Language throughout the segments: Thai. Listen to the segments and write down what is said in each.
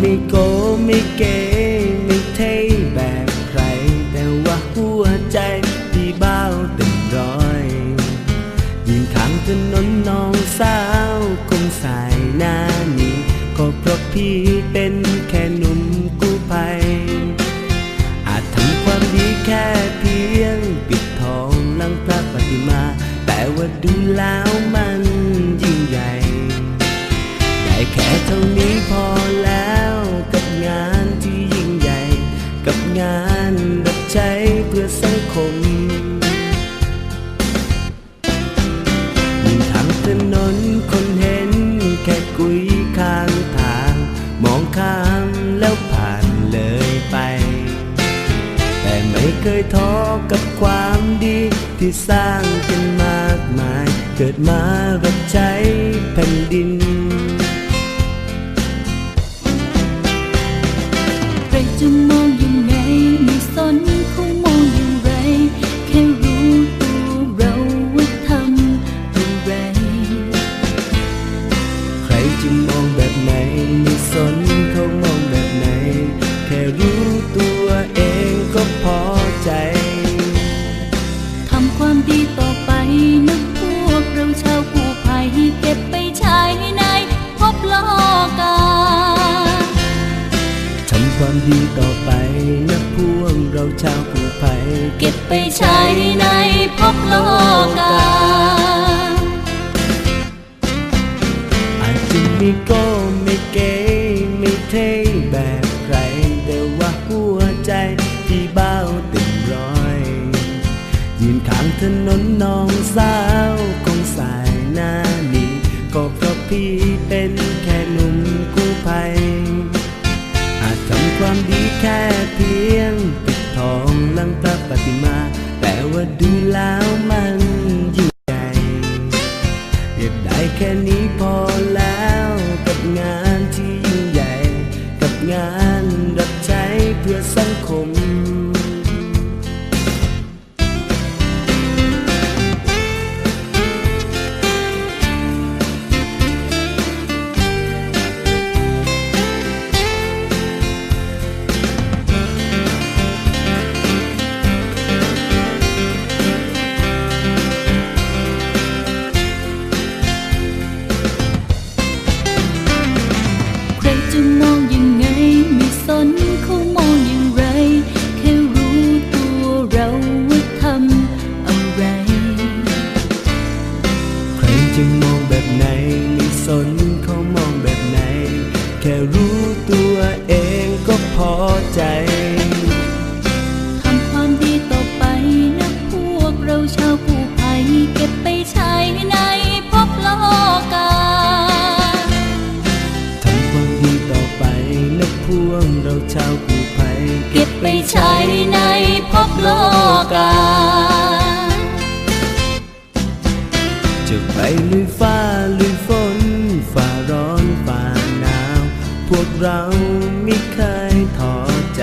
ไม่โกไม่เก๋ไม่เท่แบบใคร แต่ว่าหัวใจที่เบ้าเต็มร้อยยืนข้างถนนน้องสาวคงสายหน้านี้ก็เพราะพี่เป็น งานรับใช้เพื่งทางถนนคนเห็นแค่กุยข้างทาง มองข้ามแล้วผ่านเลยไป แต่ไม่เคยท้อกับความดีที่สร้างขึ้นมากมาย เกิดมารับใช้แผ่นดิน ดีต่อไปนะพวกเราชาวผู้ภัยเก็บไปใช้ในพบโลกาอาจจะไม่โก้ไม่เก๋ไม่เท่แบบใคร แต่ว่าหัวใจที่เบ้าเต็มร้อย ยืนข้างถนนน้องสาวคงสายหน้านี้ก็เพราะพี่เป็นแค่หนุ่ม ความดีแค่เพียงปิดทองลังพระปฏิมา แต่ว่าดูแล้วมัน ตัวเองก็พอใจ ทำความดีต่อไปนะพวกเราชาวกู้ภัยเก็บไปใช้ในพบโลกา ทำความดีต่อไปนะพวกเราชาวกู้ภัยเก็บไปใช้ในพบโลกา จะไปลุยฟ้า พวกเราไม่เคยท้อใจ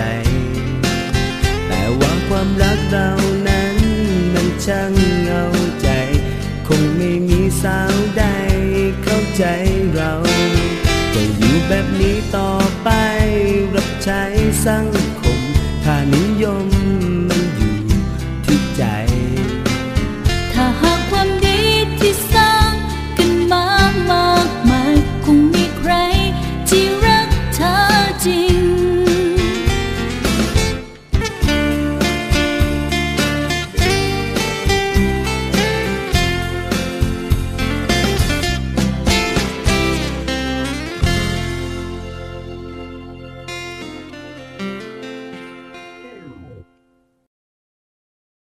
แต่ว่าความรักเรานั้นมันช่างเหงาใจ คงไม่มีสาวใดเข้าใจเราจะอยู่แบบนี้ต่อไปรับใช้สัง